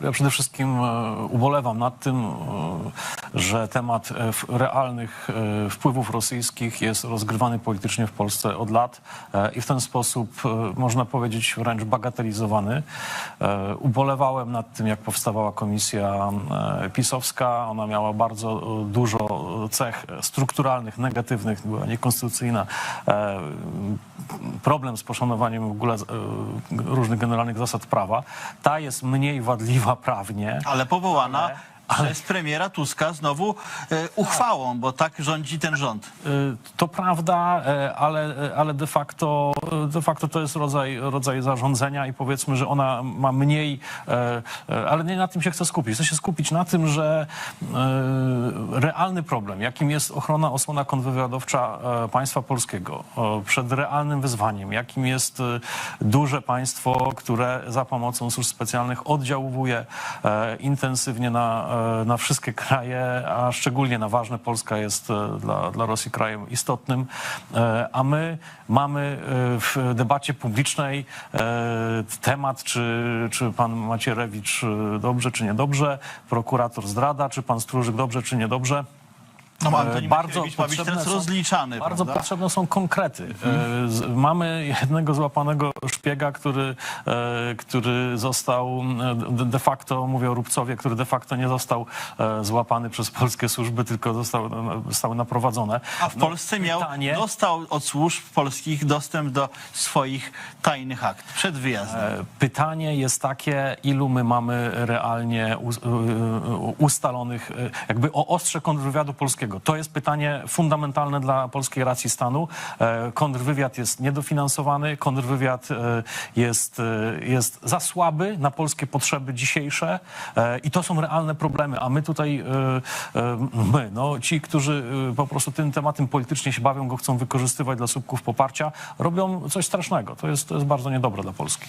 Ja przede wszystkim e, ubolewam nad tym, e, że temat e, realnych e, wpływów rosyjskich jest rozgrywany politycznie w Polsce od lat e, i w ten sposób, można powiedzieć, wręcz bagatelizowany. Ubolewałem nad tym, jak powstawała komisja pisowska. Ona miała bardzo dużo cech strukturalnych, negatywnych, była niekonstytucyjna. Problem z poszanowaniem w ogóle różnych generalnych zasad prawa. Ta jest mniej wadliwa prawnie. Ale powołana Ale- przez premiera Tuska znowu e, uchwałą, bo tak rządzi ten rząd. Y, To prawda, e, ale, ale de, facto, de facto to jest rodzaj, rodzaj zarządzania i powiedzmy, że ona ma mniej, e, e, ale nie na tym się chcę skupić. Chcę się skupić na tym, że e, realny problem, jakim jest ochrona, osłona kontrwywiadowcza e, państwa polskiego e, przed realnym wyzwaniem, jakim jest e, duże państwo, które za pomocą służb specjalnych oddziałuje e, intensywnie na, e, na wszystkie kraje, a szczególnie na ważne. Polska jest e, dla, dla Rosji krajem istotnym, e, a my mamy e, w debacie publicznej temat, czy, czy pan Macierewicz dobrze, czy niedobrze, prokurator zdrada, czy pan Stróżyk dobrze, czy niedobrze. No, E, Antoni bardzo ma być teraz są- rozliczany. Bardzo prawda? potrzebne są konkrety. E, z- Mamy jednego złapanego szpiega, który, e, który został de- facto, mówię o Rubcowie, który de facto nie został e, złapany przez polskie służby, tylko został, zostały naprowadzone. A w No, Polsce miał, pytanie- dostał od służb polskich dostęp do swoich tajnych akt przed wyjazdem. E, Pytanie jest takie, ilu my mamy realnie us- ustalonych, jakby o ostrze kontrwywiadu polskiego. To jest pytanie fundamentalne dla polskiej racji stanu. E, Kontrwywiad jest niedofinansowany, kontrwywiad e, jest, e, jest za słaby na polskie potrzeby dzisiejsze i to są realne problemy, a my tutaj, my, no, ci, którzy po prostu tym tematem politycznie się bawią, go chcą wykorzystywać dla słupków poparcia, robią coś strasznego. To jest, to jest bardzo niedobre dla Polski.